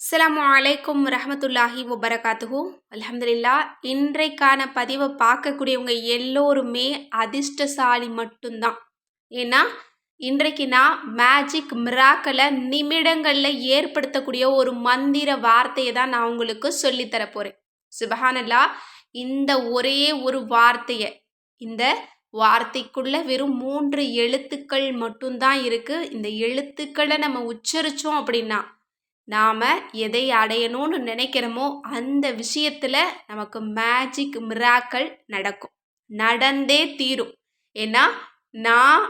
அஸ்லாம் அலைக்கும் ரஹமத்துல்லாஹி வபரகாத்துஹூ. அலமதுல்லா இன்றைக்கான பதிவை பார்க்கக்கூடியவங்க எல்லோருமே அதிர்ஷ்டசாலி மட்டும்தான். ஏன்னா இன்றைக்கு நான் மேஜிக் மிராக்களை நிமிடங்களில் ஏற்படுத்தக்கூடிய ஒரு மந்திர வார்த்தையை தான் நான் உங்களுக்கு சொல்லித்தர போகிறேன் சுபஹானல்லா இந்த ஒரே ஒரு வார்த்தையை இந்த வார்த்தைக்குள்ள வெறும் மூன்று எழுத்துக்கள் மட்டும்தான் இருக்குது இந்த எழுத்துக்களை நம்ம உச்சரித்தோம் அப்படின்னா நாம் எதை அடையணும்னு நினைக்கிறோமோ அந்த விஷயத்தில் நமக்கு மேஜிக் மிராக்கள் நடக்கும். நடந்தே தீரும். ஏன்னா நான்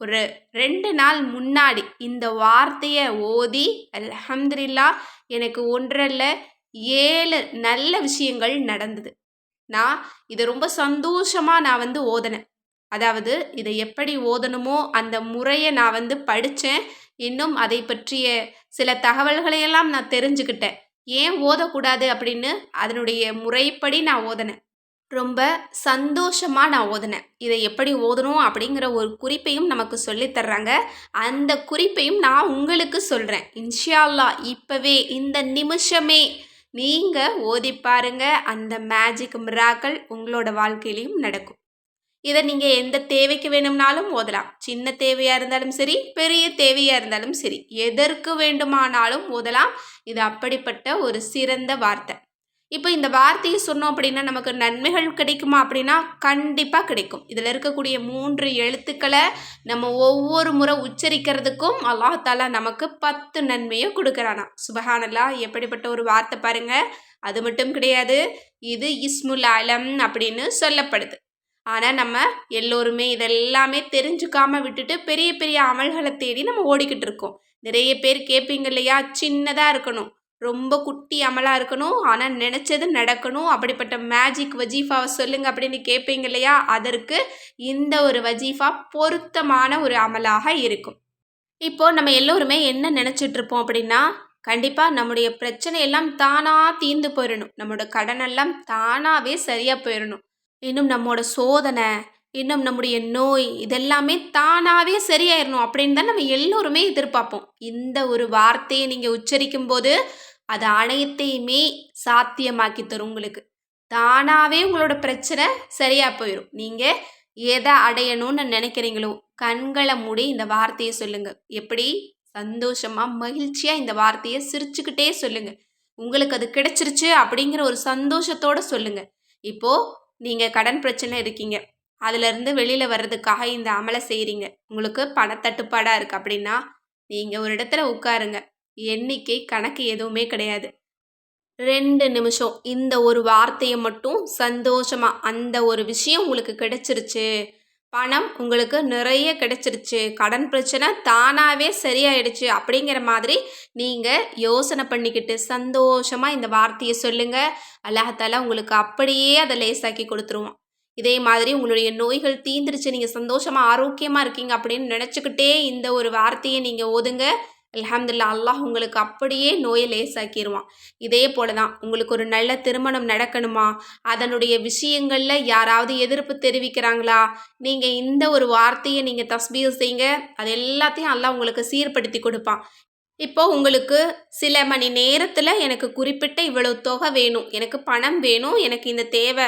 ஒரு ரெண்டு நாள் முன்னாடி இந்த வார்த்தையை ஓதி அலமதுல்லா எனக்கு ஒன்றல்ல ஏழு நல்ல விஷயங்கள் நடந்தது. நான் இதை ரொம்ப சந்தோஷமாக நான் வந்து ஓதினேன். அதாவது இதை எப்படி ஓதணுமோ அந்த முறையை நான் வந்து படித்தேன் இன்னும் அதை பற்றிய சில தகவல்களையெல்லாம் நான் தெரிஞ்சுக்கிட்டேன். ஏன் ஓதக்கூடாது அப்படின்னு அதனுடைய முறைப்படி நான் ஓதினேன். ரொம்ப சந்தோஷமாக நான் ஓதினேன். இதை எப்படி ஓதணும் அப்படிங்கிற ஒரு குறிப்பையும் நமக்கு சொல்லித்தர்றாங்க அந்த குறிப்பையும் நான் உங்களுக்கு சொல்கிறேன் இன்ஷியால்லா இப்போவே இந்த நிமிஷமே நீங்கள் ஓதி பாருங்க. அந்த மேஜிக் மிராக்கள் உங்களோட வாழ்க்கையிலையும் நடக்கும். இதை நீங்கள் எந்த தேவைக்கு வேணும்னாலும் ஓதலாம். சின்ன தேவையாக இருந்தாலும் சரி பெரிய தேவையாக இருந்தாலும் சரி. எதற்கு வேண்டுமானாலும் ஓதலாம். இது அப்படிப்பட்ட ஒரு சிறந்த வார்த்தை. இப்போ இந்த வார்த்தையை சொன்னோம் அப்படின்னா நமக்கு நன்மைகள் கிடைக்குமா அப்படின்னா கண்டிப்பாக கிடைக்கும். இதில் இருக்கக்கூடிய மூன்று எழுத்துக்களை நம்ம ஒவ்வொரு முறை உச்சரிக்கிறதுக்கும் அல்லாஹாலா நமக்கு பத்து நன்மையை கொடுக்குறானா சுபஹானல்லா எப்படிப்பட்ட ஒரு வார்த்தை பாருங்க. அது மட்டும் கிடையாது. இது இஸ்முல் அலம் அப்படின்னு சொல்லப்படுது. ஆனால் நம்ம எல்லோருமே இதெல்லாமே தெரிஞ்சுக்காம விட்டுட்டு பெரிய பெரிய அமல்களை தேடி நம்ம ஓடிக்கிட்டு இருக்கோம். நிறைய பேர் கேட்பீங்க இல்லையா? சின்னதாக இருக்கணும். ரொம்ப குட்டி அமலாக இருக்கணும். ஆனால் நினச்சது நடக்கணும். அப்படிப்பட்ட மேஜிக் வஜீஃபாவை சொல்லுங்கள் அப்படின்னு கேட்பீங்க இல்லையா? அதற்கு இந்த ஒரு வஜீஃபா பொருத்தமான ஒரு அமலாக இருக்கும். இப்போ நம்ம எல்லோருமே என்ன நினச்சிட்ருப்போம் அப்படின்னா கண்டிப்பாக நம்முடைய பிரச்சனை எல்லாம் தானாக தீர்ந்து போயிடணும். நம்மளோட கடனெல்லாம் தானாகவே சரியாக போயிடணும். இன்னும் நம்மோட சோதனை இன்னும் நம்முடைய நோய் இதெல்லாமே தானாகவே சரியாயிடணும் அப்படின்னு தான் நம்ம எல்லோருமே எதிர்பார்ப்போம். இந்த ஒரு வார்த்தையை நீங்கள் உச்சரிக்கும் போது அது அனைத்தையுமே சாத்தியமாக்கி தரும் உங்களுக்கு. தானாகவே உங்களோட பிரச்சனை சரியாக போயிடும் நீங்கள் எதை அடையணும்னு நினைக்கிறீங்களோ கண்களை மூடி இந்த வார்த்தையை சொல்லுங்கள் எப்படி? சந்தோஷமாக மகிழ்ச்சியாக இந்த வார்த்தையை சிரிச்சுக்கிட்டே சொல்லுங்கள் உங்களுக்கு அது கிடைச்சிருச்சு அப்படிங்கிற ஒரு சந்தோஷத்தோடு சொல்லுங்கள் இப்போது நீங்கள் கடன் பிரச்சனை இருக்கீங்க. அதுலேருந்து வெளியில் வர்றதுக்காக இந்த அமலை செய்கிறீங்க உங்களுக்கு பணத்தட்டுப்பாடாக இருக்குது அப்படின்னா நீங்கள் ஒரு இடத்துல உட்காருங்க. எண்ணிக்கை கணக்கு எதுவுமே கிடையாது. ரெண்டு நிமிஷம். இந்த ஒரு வார்த்தையை மட்டும் சந்தோஷமாக அந்த ஒரு விஷயம் உங்களுக்கு கிடைச்சிருச்சு. பணம் உங்களுக்கு நிறைய கிடைச்சிருச்சு. கடன் பிரச்சனை தானாகவே சரியாயிடுச்சு. அப்படிங்கிற மாதிரி நீங்கள் யோசனை பண்ணிக்கிட்டு சந்தோஷமாக இந்த வார்த்தையை சொல்லுங்கள் அல்லாஹால உங்களுக்கு அப்படியே அதை லேசாக்கி கொடுத்துருவோம் இதே மாதிரி உங்களுடைய நோய்கள் தீந்துருச்சு. நீங்கள் சந்தோஷமாக ஆரோக்கியமாக இருக்கீங்க அப்படின்னு நினச்சிக்கிட்டே இந்த ஒரு வார்த்தையை நீங்கள் ஓதுங்க. அலமதுல்லா அல்லாஹ் உங்களுக்கு அப்படியே நோயை லேசாக்கிடுவான் இதே போல தான் உங்களுக்கு ஒரு நல்ல திருமணம் நடக்கணுமா? அதனுடைய விஷயங்களில் யாராவது எதிர்ப்பு தெரிவிக்கிறாங்களா? நீங்கள் இந்த ஒரு வார்த்தையை நீங்கள் தஸ்பீர் செய்யுங்க அது எல்லாத்தையும் அல்லாஹ் உங்களுக்கு சீர்படுத்தி கொடுப்பான். இப்போ உங்களுக்கு சில மணி நேரத்தில் எனக்கு குறிப்பிட்ட இவ்வளோ தொகை வேணும் எனக்கு பணம் வேணும் எனக்கு இந்த தேவை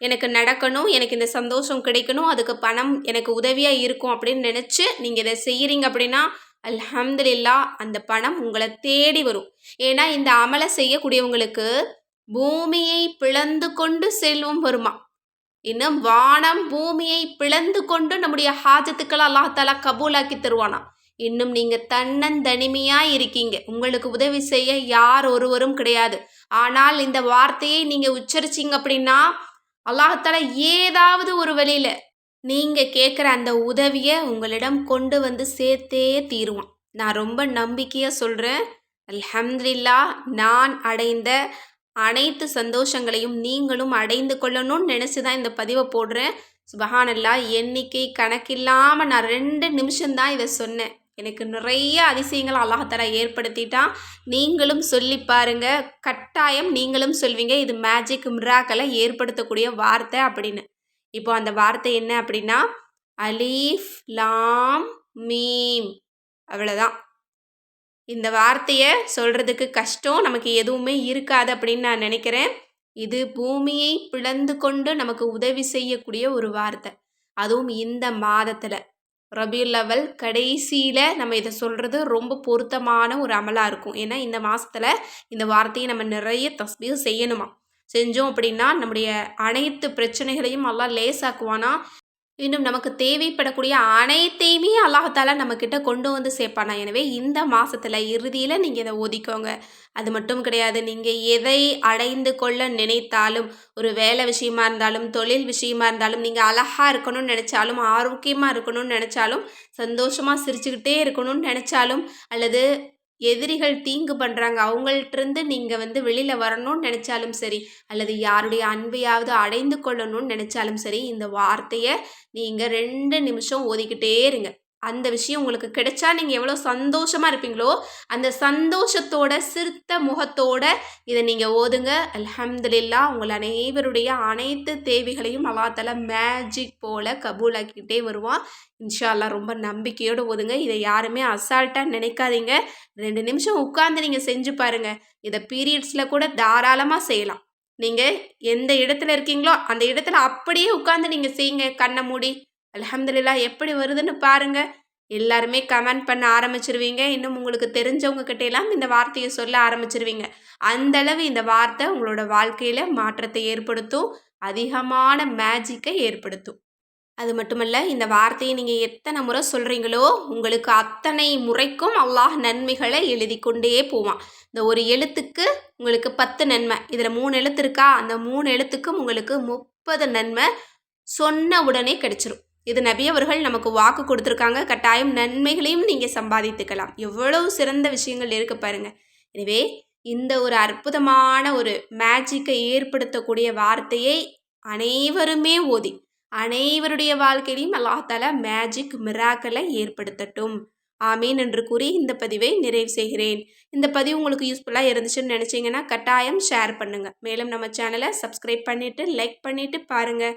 எனக்கு நடக்கணும் எனக்கு இந்த சந்தோஷம் கிடைக்கணும் அதுக்கு பணம் எனக்கு உதவியாக இருக்கும் அப்படின்னு நினச்சி நீங்கள் இதை செய்கிறீங்க அப்படின்னா அல்ஹம்துலில்லா அந்த பணம் உங்களை தேடி வரும். ஏன்னா இந்த அமலை செய்யக்கூடியவங்களுக்கு பூமியை பிளந்து கொண்டு செல்வம் வருமா? இன்னும் வானம் பூமியை பிளந்து கொண்டு நம்முடைய ஹாஜத்துக்களை அல்லாஹாலா கபூலாக்கி தருவானா? இன்னும் நீங்கள் தன்னந்தனிமையா இருக்கீங்க. உங்களுக்கு உதவி செய்ய யார் ஒருவரும் கிடையாது. ஆனால் இந்த வார்த்தையை நீங்கள் உச்சரிச்சிங்க அப்படின்னா அல்லாஹால ஏதாவது ஒரு வழியில் நீங்கள் கேட்குற அந்த உதவியை உங்களிடம் கொண்டு வந்து சேர்த்தே தீருவான். நான் ரொம்ப நம்பிக்கையாக சொல்கிறேன் அல்ஹம்துல்லா நான் அடைந்த அனைத்து சந்தோஷங்களையும் நீங்களும் அடைந்து கொள்ளணும்னு நினச்சி தான் இந்த பதிவை போடுறேன். சுபஹானல்லா எண்ணிக்கை கணக்கில்லாமல் நான் ரெண்டு நிமிஷம்தான் இதை சொன்னேன். எனக்கு நிறைய அதிசயங்கள் அல்லாஹால ஏற்படுத்திட்டான். நீங்களும் சொல்லி பாருங்க. கட்டாயம் நீங்களும் சொல்வீங்க. இது மேஜிக் மிராக்கலை ஏற்படுத்தக்கூடிய வார்த்தை அப்படின்னு. இப்போ அந்த வார்த்தை என்ன அப்படின்னா அலீஃப் லாம் மீம். அவ்வளோதான் இந்த வார்த்தையை சொல்கிறதுக்கு கஷ்டம் நமக்கு எதுவுமே இருக்காது அப்படின்னு நான் நினைக்கிறேன். இது பூமியை பிளந்து கொண்டு நமக்கு உதவி செய்யக்கூடிய ஒரு வார்த்தை. அதுவும் இந்த மாதத்தில். ரபியுல் லெவல் கடைசியில் நம்ம இதை சொல்கிறது ரொம்ப பொருத்தமான ஒரு அமலாக இருக்கும். ஏன்னா இந்த மாதத்தில் இந்த வார்த்தையை நம்ம நிறைய தஸ்பீர் செய்யணுமா செஞ்சோம் அப்படின்னா நம்முடைய அனைத்து பிரச்சனைகளையும் எல்லாம் லேசாக்குவானா? இன்னும் நமக்கு தேவைப்படக்கூடிய அனைத்தையுமே அல்லாஹால நம்மக்கிட்ட கொண்டு வந்து சேர்ப்பானா? எனவே இந்த மாதத்தில் இறுதியில் நீங்கள் இதை ஒதுக்கோங்க அது மட்டும் கிடையாது நீங்கள் எதை அடைந்து கொள்ள நினைத்தாலும் ஒரு வேலை விஷயமா இருந்தாலும் தொழில் விஷயமா இருந்தாலும் நீங்கள் அழகாக இருக்கணும்னு நினச்சாலும் ஆரோக்கியமாக இருக்கணும்னு நினச்சாலும் சந்தோஷமாக சிரிச்சுக்கிட்டே இருக்கணும்னு நினச்சாலும் அல்லது எதிரிகள் தீங்கு பண்ணுறாங்க அவங்கள்ட்டிருந்து நீங்கள் வந்து வெளியில் வரணும்னு நினச்சாலும் சரி அல்லது யாருடைய அன்பையாவது அடைந்து கொள்ளணும்னு நினச்சாலும் சரி இந்த வார்த்தையை நீங்கள் ரெண்டு நிமிஷம் ஓதிக்கிட்டே இருங்க. அந்த விஷயம் உங்களுக்கு கிடைச்சா நீங்கள் எவ்வளோ சந்தோஷமாக இருப்பீங்களோ அந்த சந்தோஷத்தோட சிறுத்த முகத்தோட இதை நீங்கள் ஓதுங்க. அல்ஹம்துலில்லா உங்கள் அனைவருடைய அனைத்து தேவைகளையும் அல்லாத்தால மேஜிக் போல் கபூலாக்கிட்டே வருவான். இன்ஷால்லா ரொம்ப நம்பிக்கையோடு ஓதுங்க. இதை யாருமே அசால்ட்டாக நினைக்காதீங்க. ரெண்டு நிமிஷம் உட்காந்து நீங்கள் செஞ்சு பாருங்கள் இதை பீரியட்ஸில் கூட தாராளமாக செய்யலாம். நீங்கள் எந்த இடத்துல இருக்கீங்களோ அந்த இடத்துல அப்படியே உட்காந்து நீங்கள் செய்யுங்க. கண்ணை மூடி அலமதுல்லா எப்படி வருதுன்னு பாருங்கள் எல்லாருமே கமெண்ட் பண்ண ஆரம்பிச்சிருவீங்க. இன்னும் உங்களுக்கு தெரிஞ்சவங்க கிட்டையெல்லாம் இந்த வார்த்தையை சொல்ல ஆரம்பிச்சிருவீங்க. அந்தளவு இந்த வார்த்தை உங்களோட வாழ்க்கையில் மாற்றத்தை ஏற்படுத்தும் அதிகமான மேஜிக்கை ஏற்படுத்தும். அது மட்டுமல்ல இந்த வார்த்தையை நீங்கள் எத்தனை முறை சொல்கிறீங்களோ உங்களுக்கு அத்தனை முறைக்கும் அல்லாஹ் நன்மைகளை எழுதி கொண்டே போவான். இந்த ஒரு எழுத்துக்கு உங்களுக்கு பத்து நன்மை. இதில் மூணு எழுத்து இருக்கா? அந்த மூணு எழுத்துக்கும் உங்களுக்கு முப்பது நன்மை சொன்ன உடனே கிடச்சிரும். இது நபி அவர்கள் நமக்கு வாக்கு கொடுத்துருக்காங்க. கட்டாயம் நன்மைகளையும் நீங்கள் சம்பாதித்துக்கலாம். எவ்வளவு சிறந்த விஷயங்கள் இருக்கு பாருங்க. எனவே இந்த ஒரு அற்புதமான ஒரு மேஜிக்கை ஏற்படுத்தக்கூடிய வார்த்தையை அனைவருமே ஓதி அனைவருடைய வாழ்க்கையிலையும் அல்லாஹால மேஜிக் மிராக்களை ஏற்படுத்தட்டும். ஆமீன் என்று கூறி இந்த பதிவை நிறைவு செய்கிறேன். இந்த பதிவு உங்களுக்கு யூஸ்ஃபுல்லாக இருந்துச்சுன்னு நினச்சிங்கன்னா கட்டாயம் ஷேர் பண்ணுங்கள் மேலும் நம்ம சேனலை சப்ஸ்கிரைப் பண்ணிவிட்டு லைக் பண்ணிவிட்டு பாருங்கள்